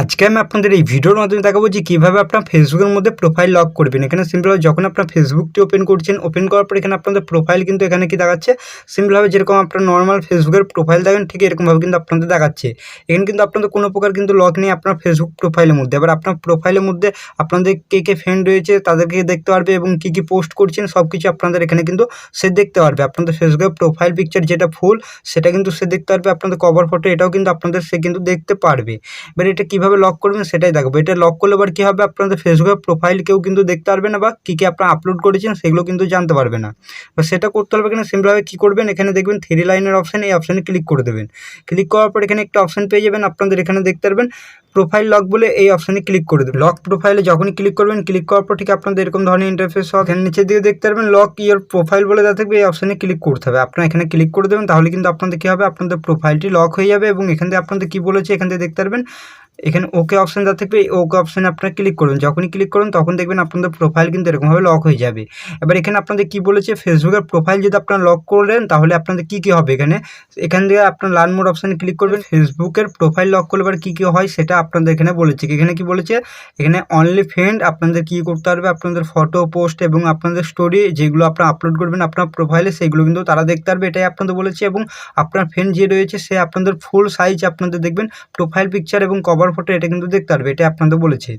আজকে আমি আপনাদের এই ভিডিওর মাধ্যমে দেখাবো যে কীভাবে আপনার ফেসবুকের মধ্যে প্রোফাইল লক করবেন। এখানে সিম্পলভাবে যখন আপনার ফেসবুকটি ওপেন করছেন ওপেন করার পর এখানে আপনাদের প্রোফাইল কিন্তু এখানে কি দেখাচ্ছে? সিম্পলভাবে যেরকম আপনার নর্মাল ফেসবুকের প্রোফাইল দেখেন, ঠিক এরকমভাবে কিন্তু আপনাদের দেখাচ্ছে। এখানে কিন্তু আপনাদের কোনো প্রকার কিন্তু লক নেই আপনার ফেসবুক প্রোফাইলের মধ্যে। এবার আপনার প্রোফাইলের মধ্যে আপনাদের কে কে ফ্রেন্ড রয়েছে, তাদেরকে দেখতে পারবে এবং কী কী পোস্ট করছেন সব কিছু আপনাদের এখানে কিন্তু সে দেখতে পারবে। আপনাদের ফেসবুকের প্রোফাইল পিকচার যেটা ফুল সেটা কিন্তু সে দেখতে পারবে। আপনাদের কভার ফটো এটাও কিন্তু আপনাদের সে কিন্তু দেখতে পারবে। এবার এটা কীভাবে লক করবেন সেটাই দেখাবো। এটা লক করলে এবার কী হবে? আপনাদের ফেসবুকের প্রোফাইল কেউ কিন্তু দেখতে পারবে না বা কী কী আপনারা আপলোড করেছেন সেগুলো কিন্তু জানতে পারবে না। বা সেটা করতে হবে এখানে সিম্পলভাবে কী করবেন? এখানে দেখবেন থ্রি লাইনের অপশান এই অপশানে ক্লিক করে দেবেন। ক্লিক করার পর এখানে একটা অপশান পেয়ে যাবেন, আপনাদের এখানে দেখতে পারবেন প্রোফাইল লক বলে এই অপশানে ক্লিক করে দেবেন। লক প্রোফাইলে যখনই ক্লিক করবেন ক্লিক করার পর ঠিক আপনাদের এরকম ধরনের ইন্টারফেস হবে এখানে নিচের দিকে দেখতে পারবেন লক ইয়ার প্রোফাইল বলে দেওয়া থাকবে, এই অপশানে ক্লিক করতে হবে। আপনারা এখানে ক্লিক করে দেবেন, তাহলে কিন্তু আপনাদের কী হবে? আপনাদের প্রোফাইলটি লক হয়ে যাবে এবং এখান থেকে আপনাদের কী বলেছে? এখান থেকে দেখতে পারবেন এখানে ওকে অপশান দেওয়া থাকবে। এই ওকে অপশানে আপনারা ক্লিক করুন। যখনই ক্লিক করুন, তখন দেখবেন আপনাদের প্রোফাইল কিন্তু এরকমভাবে লক হয়ে যাবে। এবার এখানে আপনাদের কি বলেছে? ফেসবুকের প্রোফাইল যদি আপনারা লক করলেন তাহলে আপনাদের কি কি হবে এখানে? এখান থেকে আপনার লার্ন মোড অপশানে ক্লিক করবেন। ফেসবুকের প্রোফাইল লক করলে এবার কী কী হয়, সেটা আপনাদের এখানে বলেছে। এখানে কি বলেছে? এখানে অনলি ফ্রেন্ড আপনাদের কী করতে পারবে? আপনাদের ফটো পোস্ট এবং আপনাদের স্টোরি যেগুলো আপনারা আপলোড করবেন আপনার প্রোফাইলে সেগুলো কিন্তু তারা দেখতে পারবে। এটাই আপনাদের বলেছে এবং আপনার ফ্রেন্ড যে রয়েছে, সে আপনাদের ফুল সাইজ আপনাদের দেখবেন প্রোফাইল পিকচার এবং কভার ফটো এটা কিন্তু দেখতে পারবে এটা আপনাদের বলেছে।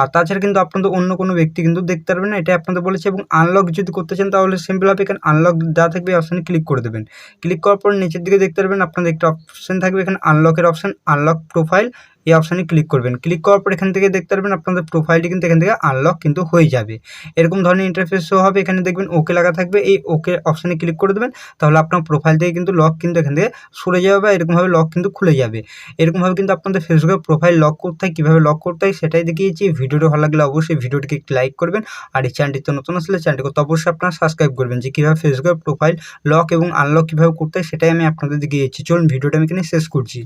আর তাছাড়া কিন্তু আপনাদের অন্য কোনো ব্যক্তি কিন্তু দেখতে পারবে না এটা আপনাদের বলেছে। এবং আনলক যদি করতে চান তাহলে সিম্পল সিম্পলভাবে এখানে আনলক দেওয়া থাকবে অপশানে ক্লিক করে দেবেন। ক্লিক করার পর নিচের দিকে দেখতে পারবেন, আপনাদের একটা অপশান থাকবে এখানে আনলকের অপশান আনলক প্রোফাইল এই অপশানে ক্লিক করবেন। ক্লিক করার পর এখান থেকে দেখতে পারবেন আপনাদের প্রোফাইলটি কিন্তু এখান থেকে আনলক কিন্তু হয়ে যাবে। এরকম ধরনের ইন্টারফেস শো হবে, এখানে দেখবেন ওকে লাগা থাকবে। এই ওকে অপশানে ক্লিক করে দেবেন, তাহলে আপনার প্রোফাইল থেকে কিন্তু লক কিন্তু এখান থেকে সরে যাবে বা এরকমভাবে লক কিন্তু খুলে যাবে। এরকমভাবে কিন্তু আপনাদের ফেসবুকের প্রোফাইল লক করতে হয়, কীভাবে লক করতে হয় সেটাই দেখিয়েছি। ভিডিওটা ভালো লাগলে অবশ্যই ভিডিওটিকে লাইক করবেন। আর এই চ্যানেলটিতে নতুন আসলে চ্যানেলটিকে তো অবশ্যই আপনারা সাবস্ক্রাইব করবেন যে কীভাবে ফেসবুকের প্রোফাইল লক এবং আনলক কীভাবে করতে হয় সেটাই আমি আপনাদের দেখিয়েছি। চলুন ভিডিওটা আমি এখানে শেষ করছি।